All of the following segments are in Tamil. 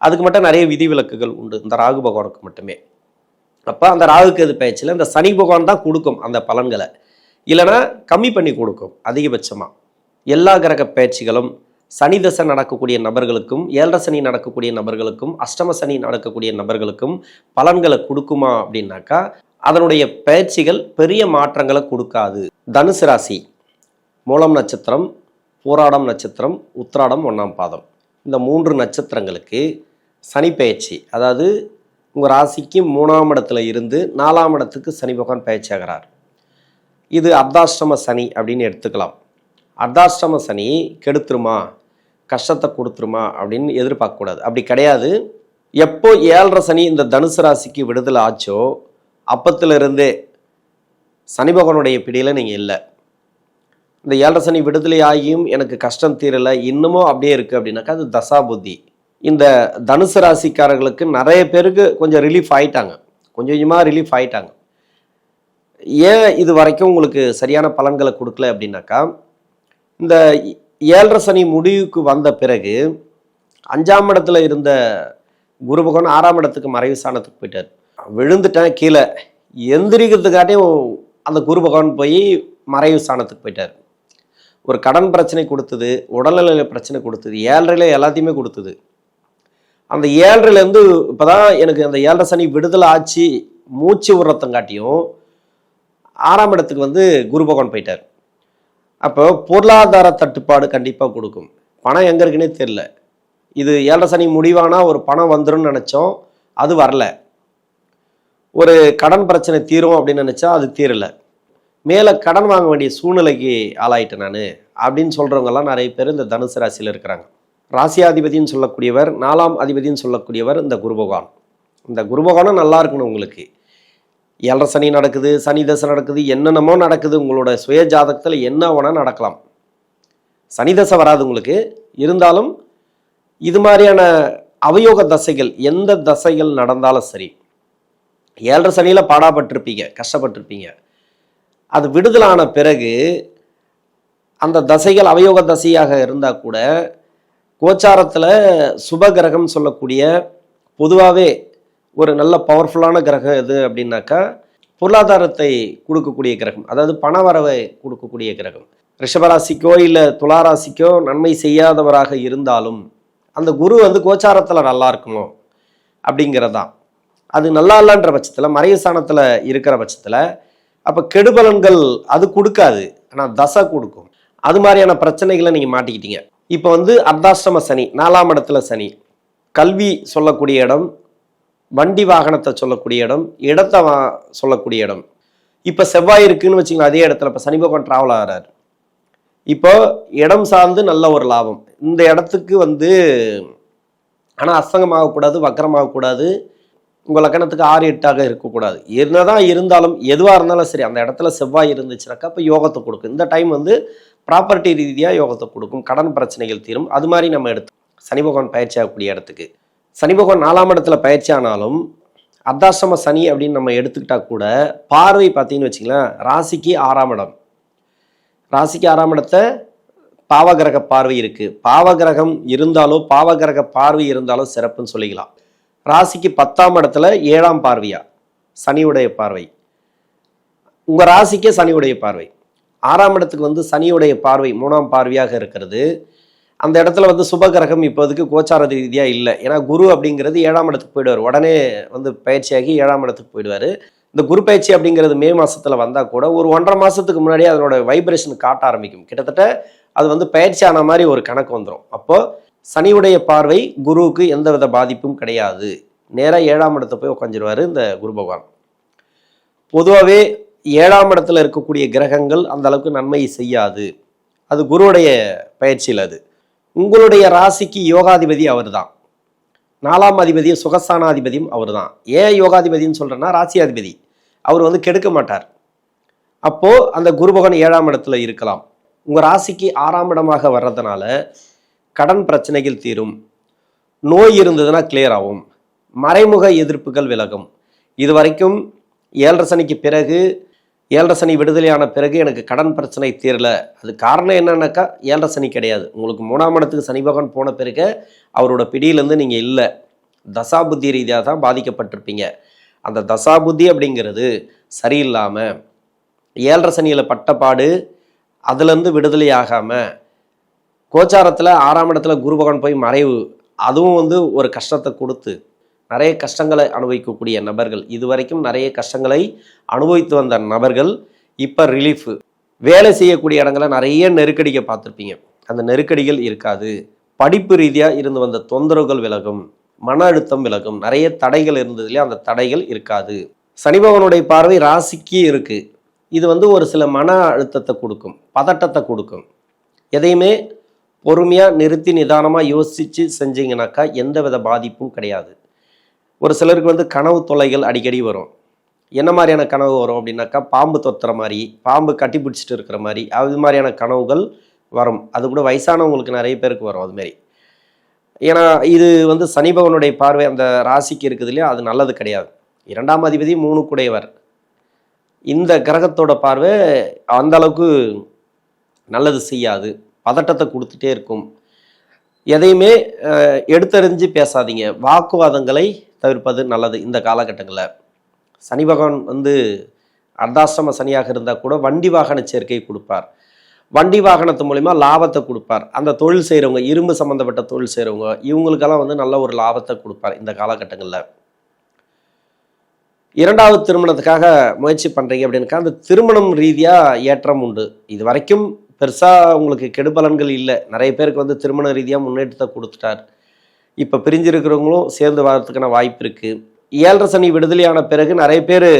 அதுக்கு மட்டும் நிறைய விதிவிலக்குகள் உண்டு. இந்த ராகு பகவானுக்கு மட்டுமே. அப்போ அந்த ராகுக்கு எது பயிற்சியில் இந்த சனி பகவான் தான் கொடுக்கும் அந்த பலன்களை. இல்லைன்னா கம்மி பண்ணி கொடுக்கும் அதிகபட்சமாக எல்லா கிரக பயிற்சிகளும் சனி தசை நடக்கக்கூடிய நபர்களுக்கும் ஏழரை சனி நடக்கக்கூடிய நபர்களுக்கும் அஷ்டம சனி நடக்கக்கூடிய நபர்களுக்கும் பலன்களை கொடுக்குமா அப்படின்னாக்கா அதனுடைய பயிற்சிகள் பெரிய மாற்றங்களை கொடுக்காது. தனுசு ராசி மூலம் நட்சத்திரம் பூராடம் நட்சத்திரம் உத்திராடம் ஒன்றாம் பாதம். இந்த மூன்று நட்சத்திரங்களுக்கு சனி பயிற்சி அதாவது உங்கள் ராசிக்கு மூணாம் இடத்துல இருந்து நாலாம் இடத்துக்கு சனி பகவான் பயிற்சி ஆகிறார் இது அர்த்தாஷ்டம சனி அப்படின்னு எடுத்துக்கலாம். அர்த்தாஷ்டம சனி கெடுத்துருமா? கஷ்டத்தை கொடுத்துருமா? அப்படின்னு எதிர்பார்க்கக்கூடாது. அப்படி கிடையாது. எப்போ ஏழரை சனி இந்த தனுசு ராசிக்கு விடுதலை ஆச்சோ அப்பத்திலிருந்தே சனி பகவானுடைய பிடியில் நீங்கள் இல்லை. இந்த ஏழரை சனி விடுதலை ஆகியும் எனக்கு கஷ்டம் தீரலை. இன்னமும் அப்படியே இருக்குது அப்படின்னாக்கா அது தசா புத்தி. இந்த தனுசு ராசிக்காரர்களுக்கு நிறைய பேருக்கு கொஞ்சம் ரிலீஃப் ஆயிட்டாங்க. கொஞ்சம் கொஞ்சமாக ரிலீஃப் ஆயிட்டாங்க. ஏன் இது வரைக்கும் உங்களுக்கு சரியான பலன்களை கொடுக்கல அப்படின்னாக்கா இந்த ஏழரை சனி முடிவுக்கு வந்த பிறகு அஞ்சாம் இடத்துல இருந்த குரு பகவான் ஆறாம் இடத்துக்கு மறைவு ஸ்தானத்துக்கு போயிட்டார். விழுந்துட்டேன் கீழே. எந்திரிக்கிறதுக்காட்டியும் அந்த குரு பகவான் போய் மறைவு ஸ்தானத்துக்கு போயிட்டார். ஒரு கடன் பிரச்சனை கொடுத்தது உடல்நிலை பிரச்சனை கொடுத்தது ஏழரையில் எல்லாத்தையுமே கொடுத்தது. அந்த ஏழரைலேருந்து இப்போ தான் எனக்கு அந்த ஏழரை சனி விடுதலை ஆச்சு மூச்சு உரத்தங்காட்டியும் ஆறாம் இடத்துக்கு வந்து குரு பகவான் போயிட்டார். அப்போ பொருளாதார தட்டுப்பாடு கண்டிப்பாக கொடுக்கும். பணம் எங்கே இருக்குன்னே தெரில இது ஏழரை சனி முடிவானா ஒரு பணம் வந்துடும் நினச்சோம் அது வரல. ஒரு கடன் பிரச்சனை தீரும் அப்படின்னு நினச்சா அது தீரலை. மேலே கடன் வாங்க வேண்டிய சூழ்நிலைக்கு ஆளாயிட்டேன் நான். அப்படின்னு சொல்கிறவங்கெல்லாம் நிறைய பேர் இந்த தனுசு ராசியில் இருக்கிறாங்க. ராசியாதிபதினு சொல்லக்கூடியவர் நாலாம் அதிபதின்னு சொல்லக்கூடியவர் இந்த குரு பகவான் இந்த குரு பகவானும் நல்லா இருக்கணும் உங்களுக்கு. ஏழரை சனி நடக்குது சனி தசை நடக்குது என்னென்னமோ நடக்குது உங்களோட சுய ஜாதகத்தில் என்ன வேணால் நடக்கலாம். சனி தசை வராது உங்களுக்கு. இருந்தாலும் இது மாதிரியான அவயோக தசைகள் எந்த தசைகள் நடந்தாலும் சரி ஏழரை சனியில் பாடாப்பட்டிருப்பீங்க கஷ்டப்பட்டிருப்பீங்க. அது விடுதலான பிறகு அந்த தசைகள் அவயோக தசையாக இருந்தால் கூட கோச்சாரத்தில் சுப கிரகம் சொல்லக்கூடிய பொதுவாகவே ஒரு நல்ல பவர்ஃபுல்லான கிரகம் எது அப்படின்னாக்கா பொருளாதாரத்தை கொடுக்கக்கூடிய கிரகம். அதாவது பண வரவை கொடுக்கக்கூடிய கிரகம். ரிஷபராசிக்கோ இல்லை துளாராசிக்கோ நன்மை செய்யாதவராக இருந்தாலும் அந்த குரு வந்து கோச்சாரத்தில் நல்லா இருக்குமோ அப்படிங்கிறதான். அது நல்லா இல்லைன்ற பட்சத்தில் மறைய ஸ்தானத்தில் இருக்கிற பட்சத்தில் அப்போ கெடுபலன்கள் அது கொடுக்காது ஆனால் தசை கொடுக்கும். அது மாதிரியான பிரச்சனைகளை நீங்கள் மாட்டிக்கிட்டீங்க. இப்போ வந்து அர்த்தாஷ்டம சனி நாலாம் இடத்துல சனி. கல்வி சொல்லக்கூடிய இடம் வண்டி வாகனத்தை சொல்லக்கூடிய இடம் இடத்தை வா சொல்லக்கூடிய இடம். இப்போ செவ்வாய் இருக்குன்னு வச்சுக்கலாம் அதே இடத்துல. இப்போ சனி பகவான் ட்ராவல் ஆகிறார். இப்போ இடம் சார்ந்து நல்ல ஒரு லாபம். இந்த இடத்துக்கு வந்து ஆனால் அசங்கமாகக்கூடாது வக்கரமாகக்கூடாது. உங்கள் லக்கணத்துக்கு ஆறு எட்டாக இருக்கக்கூடாது. என்னதான் இருந்தாலும் எதுவாக இருந்தாலும் சரி அந்த இடத்துல செவ்வாய் இருந்துச்சுனாக்கா இப்போ யோகத்தை கொடுக்கும். இந்த டைம் வந்து ப்ராப்பர்ட்டி ரீதியாக யோகத்தை கொடுக்கும். கடன் பிரச்சனைகள் தீரும். அது மாதிரி நம்ம எடுத்து சனி பகவான் பயிற்சி ஆகக்கூடிய இடத்துக்கு. சனி பகவான் நாலாம் இடத்துல பயிற்சி ஆனாலும் அர்த்தாசிரம சனி அப்படின்னு நம்ம எடுத்துக்கிட்டா கூட பார்வை பார்த்தீங்கன்னு வச்சிங்களேன் ராசிக்கு ஆறாம் இடம். ராசிக்கு ஆறாம் இடத்த பாவகிரக பார்வை இருக்குது பாவகிரகம் இருந்தாலோ பாவகிரக பார்வை இருந்தாலும் சிறப்புன்னு சொல்லிக்கலாம். ராசிக்கு பத்தாம் இடத்துல ஏழாம் பார்வையா? சனியுடைய பார்வை. உங்கள் ராசிக்கே சனியுடைய பார்வை. ஆறாம் இடத்துக்கு வந்து சனியுடைய பார்வை மூணாம் பார்வையாக இருக்கிறது. அந்த இடத்துல வந்து சுபகிரகம் இப்போதுக்கு கோச்சார ரீதியாக இல்லை. ஏன்னா குரு அப்படிங்கிறது ஏழாம் இடத்துக்கு போயிடுவார். உடனே வந்து பயிற்சியாகி ஏழாம் இடத்துக்கு போயிடுவார். இந்த குரு பயிற்சி அப்படிங்கிறது மே மாதத்தில் வந்தால் கூட ஒரு ஒன்றரை மாதத்துக்கு முன்னாடியே அதனோட வைப்ரேஷன் காட்ட ஆரம்பிக்கும். கிட்டத்தட்ட அது வந்து பயிற்சி ஆன மாதிரி ஒரு கணக்கு வந்துடும் அப்போது சனியுடைய பார்வை குருவுக்கு எந்தவித பாதிப்பும் கிடையாது. நேராக ஏழாம் இடத்தை போய் உட்காந்துருவாரு இந்த குரு பகவான். பொதுவாகவே ஏழாம் இடத்துல இருக்கக்கூடிய கிரகங்கள் அந்த அளவுக்கு நன்மை செய்யாது. அது குருவுடைய பயிற்சியில் அது. உங்களுடைய ராசிக்கு யோகாதிபதி அவர் தான் நாலாம் அதிபதியும் சுகஸ்தானாதிபதியும் அவர்தான். ஏன் யோகாதிபதின்னு சொல்கிறேன்னா ராசியாதிபதி. அவர் வந்து கெடுக்க மாட்டார். அப்போது அந்த குருபகன் ஏழாம் இடத்துல இருக்கலாம். உங்கள் ராசிக்கு ஆறாம் இடமாக வர்றதுனால கடன் பிரச்சனைகள் தீரும். நோய் இருந்ததுன்னா கிளியர் ஆகும். மறைமுக எதிர்ப்புகள் விலகும். இது வரைக்கும் ஏழரை சனிக்கு பிறகு ஏழரை சனி விடுதலையான பிறகு எனக்கு கடன் பிரச்சனை தீரல. அது காரணம் என்னன்னாக்கா ஏழரை சனி கிடையாது. உங்களுக்கு மூணாம் இடத்துக்கு சனி பகவான் போன பிறகு அவரோட பிடியிலேருந்து நீங்கள் இல்லை. தசாபுத்தி ரீதியாக தான் பாதிக்கப்பட்டிருப்பீங்க. அந்த தசாபுத்தி அப்படிங்கிறது சரியில்லாமல் ஏழரை சனியில் பட்டப்பாடு அதுலேருந்து விடுதலை ஆகாமல் கோச்சாரத்தில் ஆறாம் இடத்துல குரு பகவான் போய் மறைவு அதுவும் வந்து ஒரு கஷ்டத்தை கொடுத்து நிறைய கஷ்டங்களை அனுபவிக்கக்கூடிய நபர்கள். இதுவரைக்கும் நிறைய கஷ்டங்களை அனுபவித்து வந்த நபர்கள் இப்போ ரிலீஃப் வேலை செய்யக்கூடிய இடங்களை நிறைய நெருக்கடியை பார்த்துருப்பீங்க. அந்த நெருக்கடிகள் இருக்காது. படிப்பு ரீதியாக இருந்து வந்த தொந்தரவுகள் விலகும். மன அழுத்தம் விலகும். நிறைய தடைகள் இருந்ததுலேயே அந்த தடைகள் இருக்காது. சனி பகவானுடைய பார்வை ராசிக்கு இருக்குது இது வந்து ஒரு சில மன அழுத்தத்தை கொடுக்கும். பதட்டத்தை கொடுக்கும். எதையுமே பொறுமையாக நிறுத்தி நிதானமாக யோசித்து செஞ்சீங்கனாக்கா எந்த வித பாதிப்பும் கிடையாது. ஒரு சிலருக்கு வந்து கனவு தொலைகள் அடிக்கடி வரும். என்ன மாதிரியான கனவு வரும் அப்படின்னாக்கா பாம்பு தொத்துற மாதிரி பாம்பு கட்டி பிடிச்சிட்டு இருக்கிற மாதிரி அது மாதிரியான கனவுகள் வரும். அது கூட வயசானவங்களுக்கு நிறைய பேருக்கு வரும் அதுமாரி. ஏன்னா இது வந்து சனிபவனுடைய பார்வை அந்த ராசிக்கு இருக்குது இல்லையா அது நல்லது கிடையாது. இரண்டாம் அதிபதி மூணு குடையவர். இந்த கிரகத்தோட பார்வை அந்த அளவுக்கு நல்லது செய்யாது. பதட்டத்தை கொடுத்துட்டே இருக்கும். எதையுமே எடுத்தறிஞ்சு பேசாதீங்க. வாக்குவாதங்களை தவிர்ப்பது நல்லது இந்த காலகட்டங்களில். சனி பகவான் வந்து அர்த்தாசிரம சனியாக இருந்தால் கூட வண்டி வாகன சேர்க்கை கொடுப்பார். வண்டி வாகனத்து மூலிமா லாபத்தை கொடுப்பார். அந்த தொழில் செய்கிறவங்க இரும்பு சம்மந்தப்பட்ட தொழில் செய்கிறவங்க இவங்களுக்கெல்லாம் வந்து நல்ல ஒரு லாபத்தை கொடுப்பார் இந்த காலகட்டங்களில். இரண்டாவது திருமணத்துக்காக முயற்சி பண்ணுறீங்க அப்படின்னாக்கா அந்த திருமணம் ரீதியாக ஏற்றம் உண்டு. இது வரைக்கும் பெருசாக உங்களுக்கு கெடுபலன்கள் இல்லை. நிறைய பேருக்கு வந்து திருமண ரீதியாக முன்னேற்றத்தை கொடுத்துட்டார். இப்போ பிரிஞ்சிருக்கிறவங்களும் சேர்ந்து வர்றதுக்கான வாய்ப்பு இருக்குது ஏழரை சனி விடுதலையான பிறகு நிறைய பேர்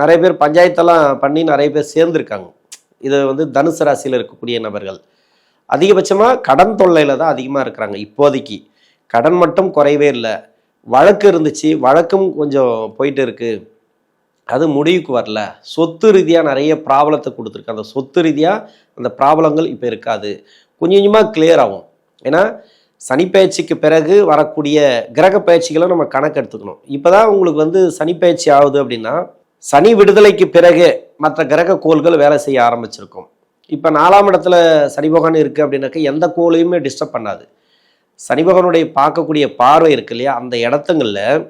நிறைய பேர் பஞ்சாயத்தெல்லாம் பண்ணி நிறைய பேர் சேர்ந்துருக்காங்க. இது வந்து தனுசு ராசியில் இருக்கக்கூடிய நபர்கள். அதிகபட்சமாக கடன் தொல்லையில் தான் அதிகமாக இருக்கிறாங்க இப்போதைக்கு. கடன் மட்டும் குறையவே இல்லை. வழக்கு இருந்துச்சு. வழக்கும் கொஞ்சம் போயிட்டு இருக்குது அது முடிவுக்கு வரல. சொத்து ரீதியாக நிறைய ப்ராப்ளத்தை கொடுத்துருக்கு. அந்த சொத்து ரீதியாக அந்த ப்ராப்ளங்கள் இப்போ இருக்காது. கொஞ்சம் கொஞ்சமாக கிளியர் ஆகும். ஏன்னா சனி பயிற்சிக்கு பிறகு வரக்கூடிய கிரக பயிற்சிகளை நம்ம கணக்கு எடுத்துக்கணும். இப்போ தான் உங்களுக்கு வந்து சனி பயிற்சி ஆகுது அப்படின்னா சனி விடுதலைக்கு பிறகு மற்ற கிரக கோள்கள் வேலை செய்ய ஆரம்பிச்சிருக்கும். இப்போ நாலாம் இடத்துல சனி பகவான் இருக்குது அப்படின்னாக்க எந்த கோளையுமே டிஸ்டர்ப் பண்ணாது. சனி பகவானுடைய பார்க்கக்கூடிய பார்வை இருக்கு இல்லையா? அந்த இடத்துங்களில்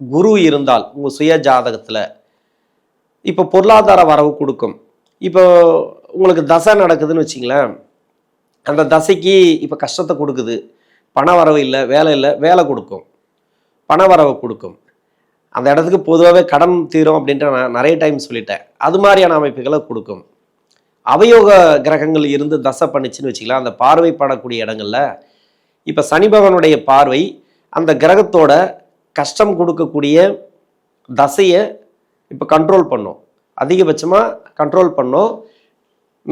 குரு இருந்தால் உங்கள் சுய ஜாதகத்தில் இப்போ பொருளாதார வரவு கொடுக்கும். இப்போ உங்களுக்கு தசை நடக்குதுன்னு வச்சிங்களேன் அந்த தசைக்கு இப்போ கஷ்டத்தை கொடுக்குது. பண வரவு இல்லை வேலை இல்லை வேலை கொடுக்கும். பண வரவு கொடுக்கும். அந்த இடத்துக்கு பொதுவாகவே கடன் தீரும் அப்படின்ற நான் நிறைய டைம் சொல்லிட்டேன். அது மாதிரியான அமைப்புகளை கொடுக்கும். அவயோக கிரகங்கள் இருந்து தசை பண்ணிச்சுன்னு வச்சுக்கலாம் அந்த பார்வை படக்கூடிய இடங்களில் இப்போ சனிபவனுடைய பார்வை அந்த கிரகத்தோட கஷ்டம் கொடுக்கக்கூடிய தசையை இப்போ கண்ட்ரோல் பண்ணும். அதிகபட்சமாக கண்ட்ரோல் பண்ணும்.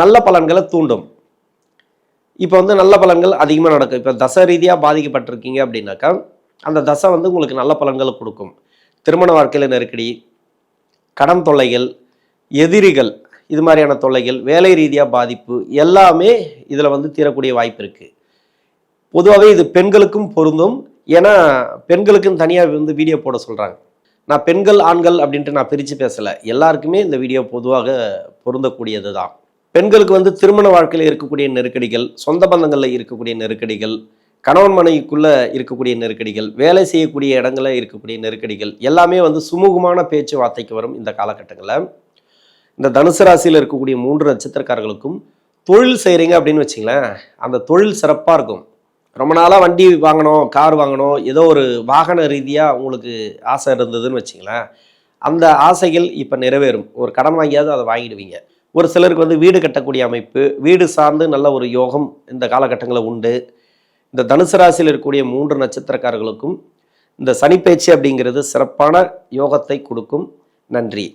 நல்ல பலன்களை தூண்டும். இப்போ வந்து நல்ல பலன்கள் அதிகமாக நடக்கும். இப்போ தசை ரீதியாக பாதிக்கப்பட்டிருக்கீங்க அப்படின்னாக்கா அந்த தசை வந்து உங்களுக்கு நல்ல பலன்களை கொடுக்கும். திருமண வாழ்க்கையில் நெருக்கடி கடன் தொல்லைகள் எதிரிகள் இது மாதிரியான தொல்லைகள் வேலை ரீதியாக பாதிப்பு எல்லாமே இதில் வந்து தீரக்கூடிய வாய்ப்பு இருக்குது பொதுவாகவே இது பெண்களுக்கும் பொருந்தும். ஏன்னா பெண்களுக்கும் தனியாக வந்து வீடியோ போட சொல்கிறாங்க நான் பெண்கள் ஆண்கள் அப்படின்ட்டு நான் பிரித்து பேசலை. எல்லாருக்குமே இந்த வீடியோ பொதுவாக பொருந்தக்கூடியது தான் பெண்களுக்கு வந்து திருமண வாழ்க்கையில் இருக்கக்கூடிய நெருக்கடிகள் சொந்த பந்தங்களில் இருக்கக்கூடிய நெருக்கடிகள் கணவன் மனைவிக்குள்ளே இருக்கக்கூடிய நெருக்கடிகள் வேலை செய்யக்கூடிய இடங்களில் இருக்கக்கூடிய நெருக்கடிகள் எல்லாமே வந்து சுமூகமான பேச்சுவார்த்தைக்கு வரும் இந்த காலகட்டங்களில். இந்த தனுசு ராசியில் இருக்கக்கூடிய மூன்று நட்சத்திரக்காரர்களுக்கும் தொழில் செய்கிறீங்க அப்படின்னு வச்சிங்களேன் அந்த தொழில் சிறப்பாக இருக்கும். ரொம்ப நாளாக வண்டி வாங்கணும் கார் வாங்கணும் ஏதோ ஒரு வாகன ரீதியாக உங்களுக்கு ஆசை இருந்ததுன்னு வச்சிங்களேன். அந்த ஆசைகள் இப்போ நிறைவேறும். ஒரு கடன் வாங்கியாவது அதை வாங்கிடுவீங்க. ஒரு சிலருக்கு வந்து வீடு கட்டக்கூடிய அமைப்பு வீடு சார்ந்து நல்ல ஒரு யோகம் இந்த காலகட்டங்களில் உண்டு. இந்த தனுசு ராசியில் இருக்கக்கூடிய மூன்று நட்சத்திரக்காரர்களுக்கும் இந்த சனிப்பயிற்சி அப்படிங்கிறது சிறப்பான யோகத்தை கொடுக்கும். நன்றி.